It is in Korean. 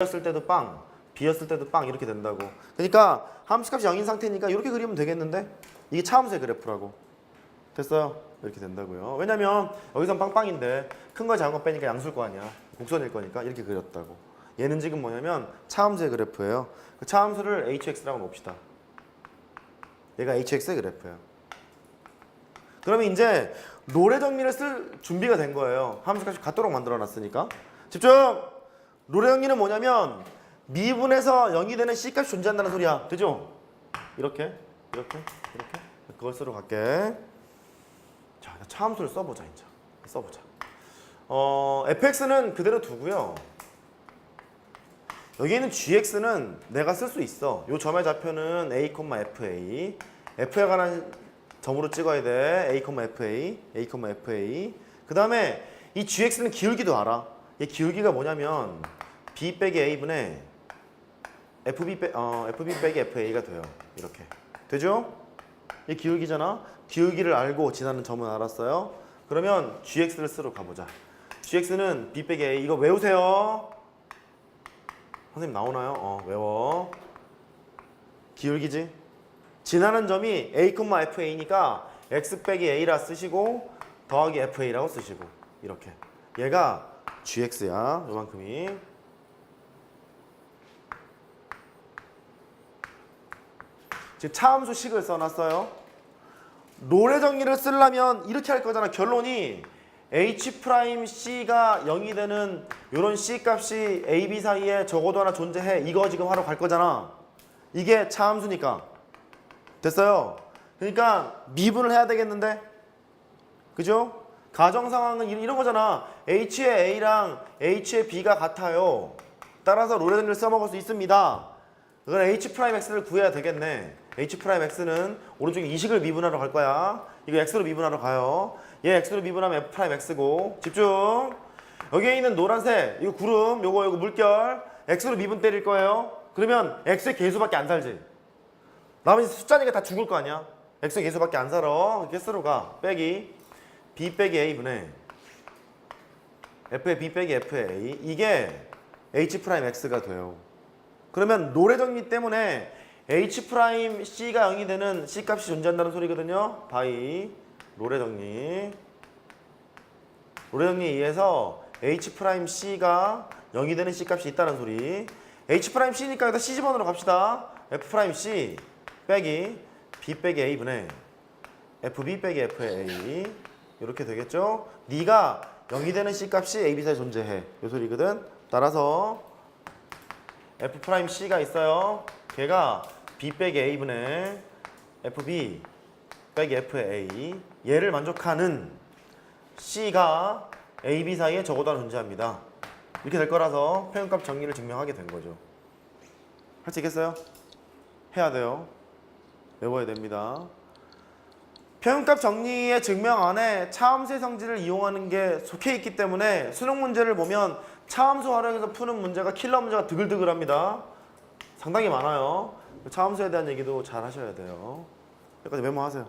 A였을 때도 빵, B였을 때도 빵 이렇게 된다고. 그러니까 함수값이 0인 상태니까 이렇게 그리면 되겠는데 이게 차함수의 그래프라고. 됐어요? 이렇게 된다고요. 왜냐면 여기선 빵빵인데 큰 거 작은 거 빼니까 양수일 거 아니야. 곡선일 거니까 이렇게 그렸다고. 얘는 지금 뭐냐면 차함수의 그래프예요. 그 차함수를 hx라고 놓읍시다. 얘가 hx의 그래프예요. 그러면 이제 노래 정리를 쓸 준비가 된 거예요. 함수값이 같도록 만들어 놨으니까. 집중! 노래 정리는 뭐냐면 미분에서 0이 되는 C값이 존재한다는 소리야. 되죠? 이렇게, 이렇게, 이렇게. 그걸 쓰러 갈게. 자, 차함수를 써보자, 이제. 써보자. 어, fx는 그대로 두고요. 여기 있는 gx는 내가 쓸 수 있어. 요 점의 좌표는 a, fa. f에 관한 점으로 찍어야 돼. a, fa, a, fa. 그 다음에 이 gx는 기울기도 알아. 이 기울기가 뭐냐면 b 빼기 a분의 fb, 빼, 어, fb 빼기 fa가 돼요. 이렇게. 되죠? 이 기울기잖아. 기울기를 알고 지나는 점은 알았어요. 그러면 gx를 쓰러 가보자. gx는 b 빼기 a. 이거 외우세요. 선생님 나오나요? 어, 외워. 기울기지? 지나는 점이 a, fa니까 x 빼기 a라 쓰시고 더하기 fa라고 쓰시고 이렇게. 얘가 gx야. 요만큼이. 지금 차함수 식을 써놨어요. 노래 정리를 쓰려면 이렇게 할 거잖아. 결론이 h 프라임 c가 0이 되는 이런 c 값이 a, b 사이에 적어도 하나 존재해. 이거 지금 하러 갈 거잖아. 이게 차함수니까. 됐어요. 그러니까 미분을 해야 되겠는데. 그죠? 가정 상황은 이런 거잖아. h의 a랑 h의 b가 같아요. 따라서 정리를 써먹을 수 있습니다. 그건 h 프라임 x를 구해야 되겠네. h 프라임 x는 오른쪽에 이식을 미분하러 갈 거야. 이거 x로 미분하러 가요. 얘 x로 미분하면 f 프라임 x고 집중. 여기에 있는 노란색 이거 구름 요거 요거 물결 x로 미분 때릴 거예요. 그러면 x의 개수밖에 안 살지. 나머지 숫자니까 다 죽을 거 아니야. x의 개수밖에 안 살아. 쓰러 가. 빼기 b 빼기 a 분의 f의 b 빼기 f의 a 이게 h 프라임 x가 돼요. 그러면 노래 정리 때문에 h 프라임 c가 0이 되는 c 값이 존재한다는 소리거든요. 바이 노래 정리. 노래 정리에 의해서 h 프라임 c가 0이 되는 c 값이 있다는 소리. h 프라임 c니까 일단 c 집어넣으러 갑시다. f 프라임 c 빼기 b 빼기 a 분의 fb 빼기 f의 a 이렇게 되겠죠? 네가 0이 되는 c 값이 a, b 사이에 존재해. 이 소리거든. 따라서 f 프라임 c가 있어요. 걔가 b 빼기 a 분의 fb 빼기 f의 a 얘를 만족하는 c가 a, b 사이에 적어도 존재합니다. 이렇게 될 거라서 표현값 정리를 증명하게 된 거죠. 할 수 있겠어요? 해야 돼요. 외워야 됩니다. 표현값 정리의 증명 안에 차함수의 성질을 이용하는 게 속해 있기 때문에 수능 문제를 보면 차함수 활용해서 푸는 문제가 킬러 문제가 드글드글합니다. 상당히 많아요. 차함수에 대한 얘기도 잘 하셔야 돼요. 여기까지 메모하세요.